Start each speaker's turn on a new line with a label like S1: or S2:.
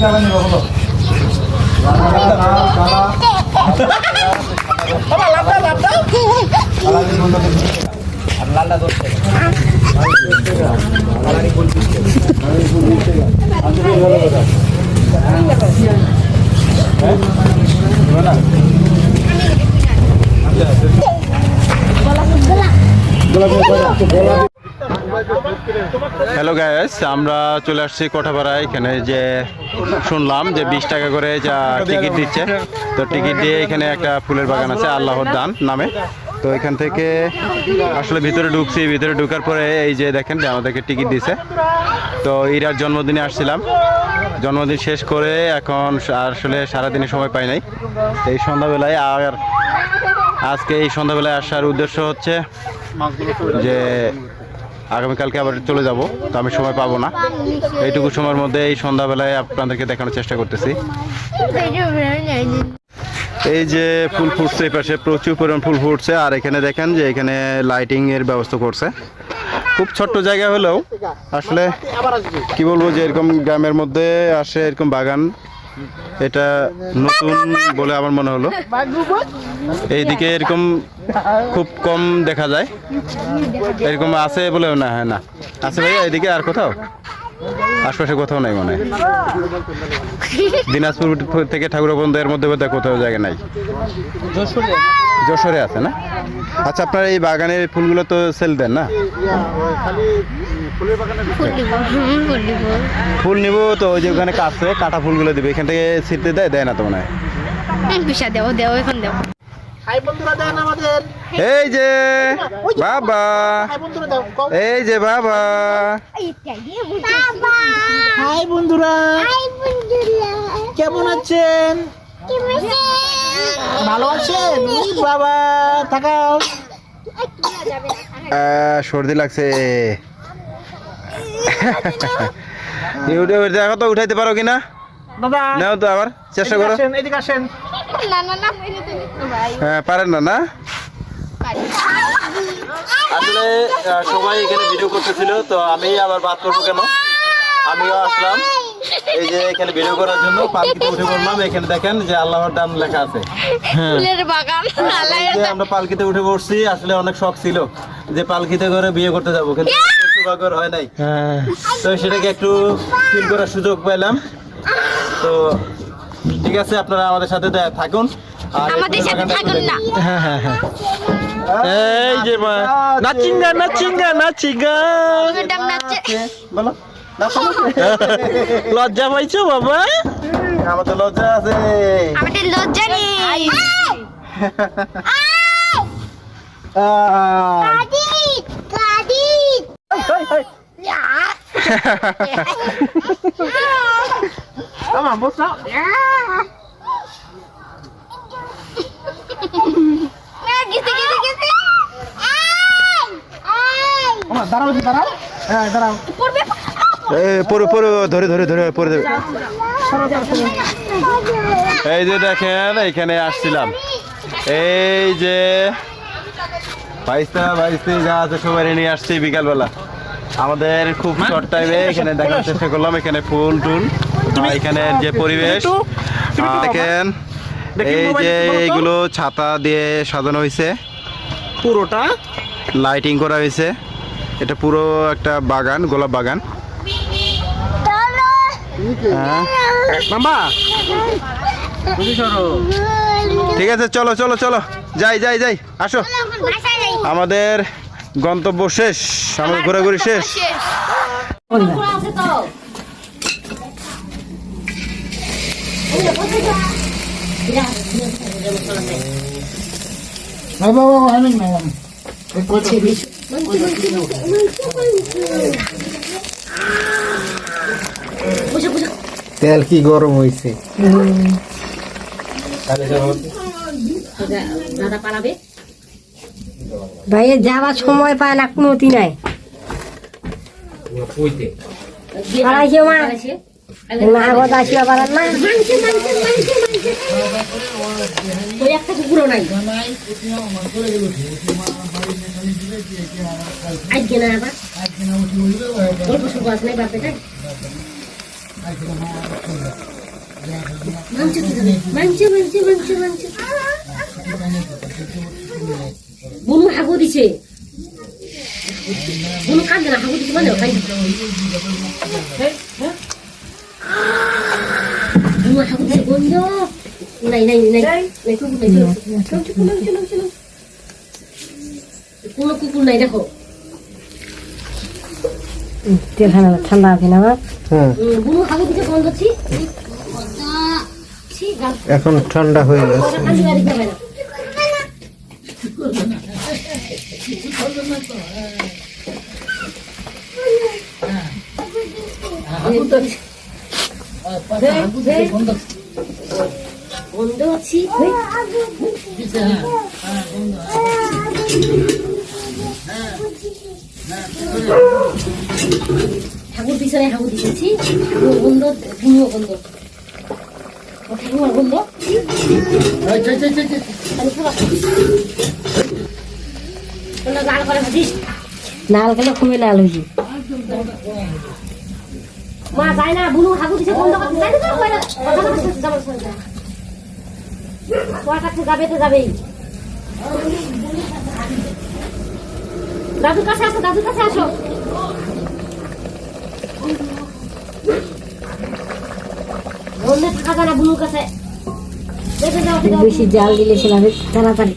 S1: খাবার নেব hello gas আমরা চলে আসছি কোঠাপাড়ায়। এখানে যে শুনলাম যে বিশ টাকা করে যা টিকিট দিচ্ছে। তো টিকিট দিয়ে এখানে একটা ফুলের বাগান আছে, আল্লাহর দান নামে। তো এখান থেকে আসলে ভিতরে ঢুকছি। ভিতরে ঢুকার পরে এই যে দেখেন যে আমাদেরকে টিকিট দিছে। তো ইরার জন্মদিনে আসছিলাম। জন্মদিন শেষ করে এখন আসলে সারাদিনে সময় পাই নাই। এই সন্ধ্যাবেলায় আর আজকে এই সন্ধ্যাবেলায় আসার উদ্দেশ্য হচ্ছে যে আগামীকালকে আবার চলে যাব, তো আমি সময় পাবো না। এইটুকু সময়ের মধ্যে এই সন্ধ্যাবেলায় আপনাদেরকে দেখানোর চেষ্টা করতেছি। এই যে ফুল ফুটছে এই পাশে, প্রচুর পরিমাণ ফুল ফুটছে, আর এখানে দেখেন যে এখানে লাইটিং এর ব্যবস্থা করছে। খুব ছোট্ট জায়গা হলেও, আসলে কি বলব যে এরকম গ্রামের মধ্যে আসে এরকম বাগান এটা নতুন বলে আমার মনে হলো। এইদিকে এরকম খুব কম দেখা যায়। এরকম আছে বলে না, হয় না। আছে ভাইয়া এদিকে আর কোথাও? আশপাশে কোথাও নাই মনে হয়। দিনাজপুর থেকে ঠাকুরবন্ধ এর মধ্যে কোথাও জায়গা নাই। যশোরে আছে না? আচ্ছা আপনার এই বাগানের ফুলগুলো তো সেল দেন না? ফুল নিব তো ওই যে ওখানে কাছে কাটা ফুলগুলো দিবে। এখান থেকে ছিটতে দেয় দেয় না তো মনে হয়?
S2: পিসা দেও দেও এখন দেও।
S3: হাই বন্ধুরা দেন আমাদের।
S1: এই যে বাবা।
S3: হাই বন্ধুরা দাও কও।
S1: এই যে বাবা।
S3: হাই বন্ধুরা। কেমন আছেন? ভালো আছেন? বাবা থাকাও।
S1: আহ, সর্দি লাগছে। ইউটিউবে দেখো তো উঠাইতে পারো কিনা?
S3: দাদা
S1: নাও তো আবার চেষ্টা করো।
S3: আসেন এদিকে আসেন।
S2: না না না ভাই
S1: হ্যাঁ পারেন না না? আসলে সবাই এখানে ভিডিও করতেছিল তো আমি আবার বাদ করব কেন? আমিও আসলাম। এই যে এখানে ভিডিও করার জন্য পালকিতে উঠে পড়লাম। এখানে দেখেন যে আল্লাহর দাম লেখা আছে। এই যে আমরা পালকিতে উঠে পড়ছি আসলে অনেক শখ ছিল যে পালকিতে করে বিয়ে করতে যাব কিন্তু সৌভাগ্য হয় নাই। তো সেটাকে একটু ফিল করার সুযোগ পেলাম। তো ঠিক আছে আপনারা আমাদের সাথে থাকুন। আর এই
S2: আমাদের সাথে
S1: বাগানটা
S2: থাকুন না।
S1: এই যে মা নাচিঙ্গা নাচিঙ্গা নাচিঙ্গা। বলো। নাচো, নাচো।
S4: লজ্জা পাইছো বাবা?
S1: আমার তো লজ্জা আছে।
S2: আমাদের লজ্জা নেই। গেছে গেছে গেছে
S3: দাঁড়াও দাঁড়াও। হ্যাঁ
S1: ধরে ধরে এই যে দেখেন, এইখানে আসছিলাম। এই যে বাইশটা বাইশটি যা আছে সবাই নিয়ে আসছি বিকালবেলা। আমাদের খুব শর্ট টাইমে এখানে দেখার চেষ্টা করলাম এখানে ফুল টুল। এখানে যে পরিবেশ দেখেন এই যে এইগুলো ছাতা দিয়ে সাজানো হয়েছে
S4: পুরোটা?
S1: লাইটিং করা হয়েছে এটা পুরো একটা বাগান গোলাপ বাগান। হ্যাঁ।
S4: মামা তুমি সরো
S1: ঠিক আছে চলো চলো চলো। যাই যাই যাই আসো। আমাদের গন্তব্য শেষ আমাদের ঘোরাঘুরি শেষ।
S4: তেল কি গরম হয়েছে
S5: ভাইয়ের যাওয়ার সময় পায় না কোনো অতি নাই। পালাইছে মা না হবে। মাংস মাংস মাংস মাংস বুনু হাগু দিছে বুনু না হাগু দিছে মানে বুনু হাগু দিছে গন্ধ নাই নাই নাই নাই কোনো কুকুর নাই দেখো হ্যাঁ দিছে এখন ঠান্ডা হয়ে গেছে
S6: 끝났어. 아무튼 아,
S5: 빨리 안 붙어. 건덕.
S4: 언더치 진짜. 아,
S5: 건덕. 하고 뒤서에 하고 뒤서지? 하고 온도 백모 온도. 어 백모 온도? 아, 저저저 저. 아니 봐봐.
S6: লাল কালে খুবই লাল হয়েছে।
S5: মা যায় না বুনু হাগু দিছে বন্ধ করতে যায় না কথা কাছে যাবে তো যাবেই। দাদুর কাছে আসো দাদুর কাছে আসো। বন্ধে থাকা যায় না বুনুর কাছে।
S6: বেশি জাল দিলে সে তাড়াতাড়ি।